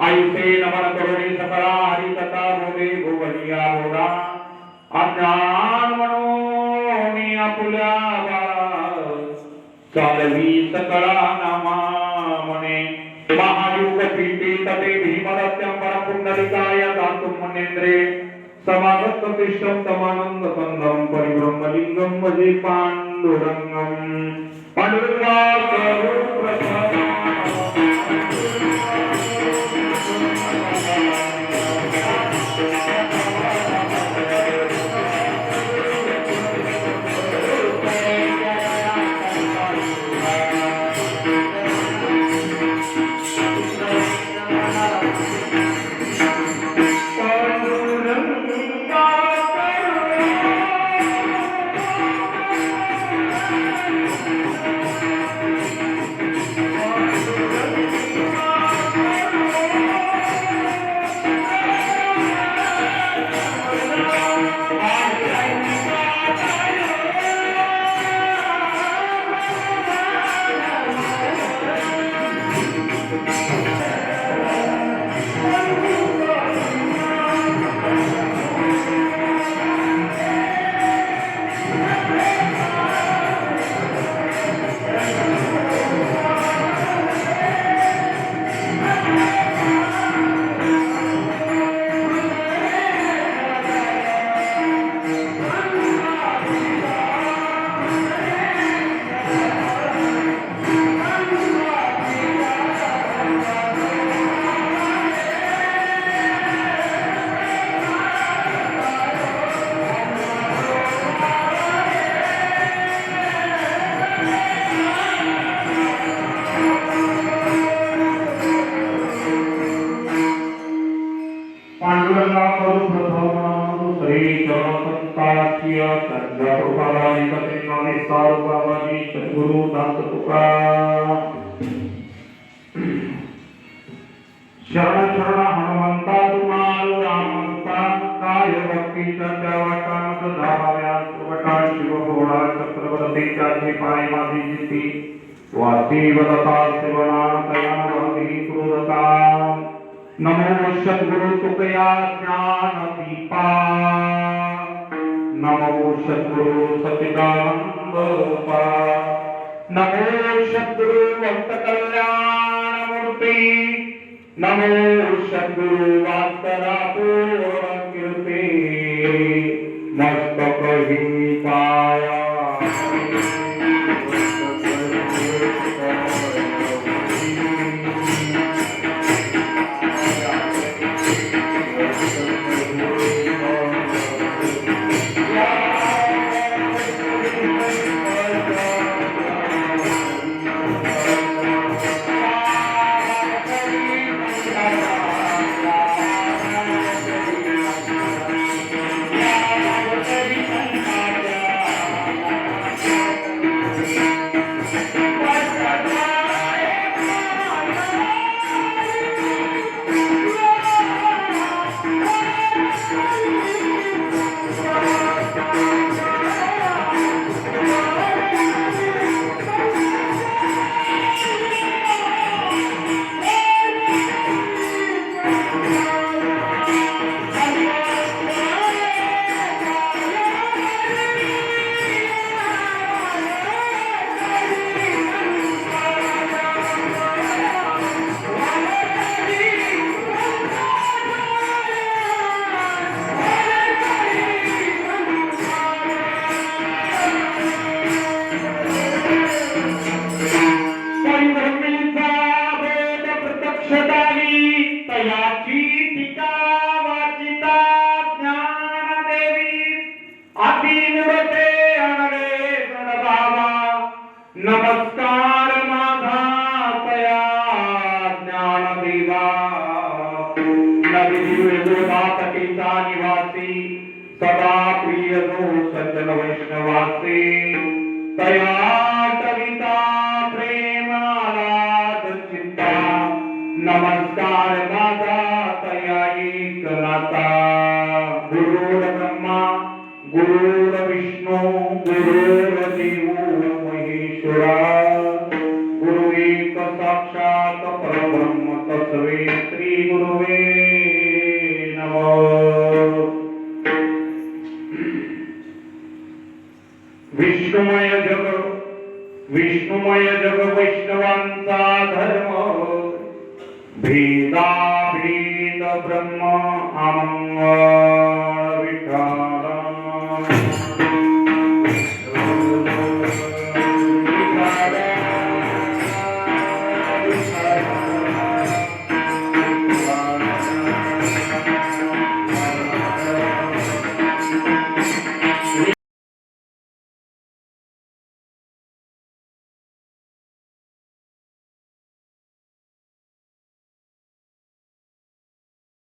आयुषे नमन करुणे सकला हरी कथा भोगे भुवनिया भोगा. अज्ञान मनोनी आपुल्या चालवी सकला नामा मने. महायुग पीठे तते भीमदत्यं परपुण्डलिकाय दातुं मुनेन्द्रे. समागत तिष्ठं तमानंद कंदं परिब्रह्मलिंगं भजे पांडुरंगम पांडुरंगा करुप्रसाद पांडुरंगाकडून and सारूपावादी सद्गुरु शरण शरण हनुमंता तुम्हाल रामंता काय भक्तीच्या त्या वाटात धावाव्या सुवटाळ शिवभोळा चक्रवर्तीच्या जे पाय माझी जिती वासी वदता शिवनाथया वंदी क्रोधता नमो सद्गुरु तुकया ज्ञान दीपा नमो सद्गुरु सचिदानंद पा नमो सद्गुरु भक्त कल्याण मूर्ती नमो सद्गुरु वास्तरा पूर्ण सदा प्रिय सज्जन वैष्णवासी तया गुरुर्विष्णु गुरुरतिवो महेश्वरा परब्रह्म विष्णुमय जग विष्णुमय जग वैष्णवांचा धर्म भेदा भेद ब्रह्म आमंग